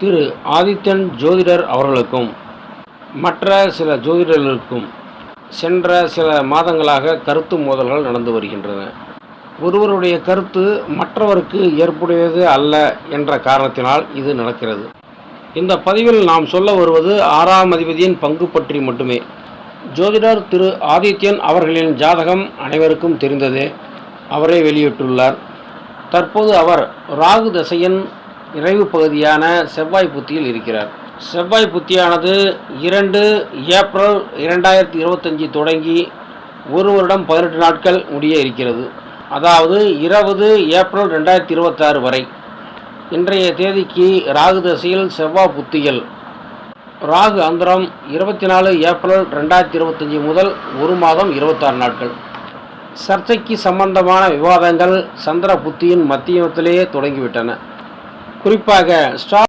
திரு ஆதித்யன் ஜோதிடர் அவர்களுக்கும் மற்ற சில ஜோதிடர்களுக்கும் சென்ற சில மாதங்களாக கருத்து மோதல்கள் நடந்து வருகின்றன. ஒருவருடைய கருத்து மற்றவருக்கு ஏற்புடையது அல்ல என்ற காரணத்தினால் இது நடக்கிறது. இந்த பதிவில் நாம் சொல்ல வருவது ஆறாம் அதிபதியின் பங்கு பற்றி மட்டுமே. ஜோதிடர் திரு ஆதித்யன் அவர்களின் ஜாதகம் அனைவருக்கும் தெரிந்ததே. அவரே வெளியிட்டுள்ளார். தற்போது அவர் ராகு தசையின் நிறைவு பகுதியான செவ்வாய் புத்தியில் இருக்கிறார். செவ்வாய் புத்தியானது இரண்டு ஏப்ரல் இரண்டாயிரத்தி இருபத்தஞ்சி தொடங்கி ஒரு வருடம் பதினெட்டு நாட்கள் முடிய இருக்கிறது. அதாவது இருபது ஏப்ரல் ரெண்டாயிரத்தி இருபத்தாறு வரை. இன்றைய தேதிக்கு ராகு தசையில் செவ்வாய் புத்திகள் ராகு அந்தரம் இருபத்தி நாலு ஏப்ரல் ரெண்டாயிரத்தி இருபத்தஞ்சி முதல் ஒரு மாதம் இருபத்தாறு நாட்கள். சர்ச்சைக்கு சம்பந்தமான விவாதங்கள் சந்திர புத்தியின் மத்தியத்திலேயே தொடங்கிவிட்டன. குறிப்பாக ஸ்டார்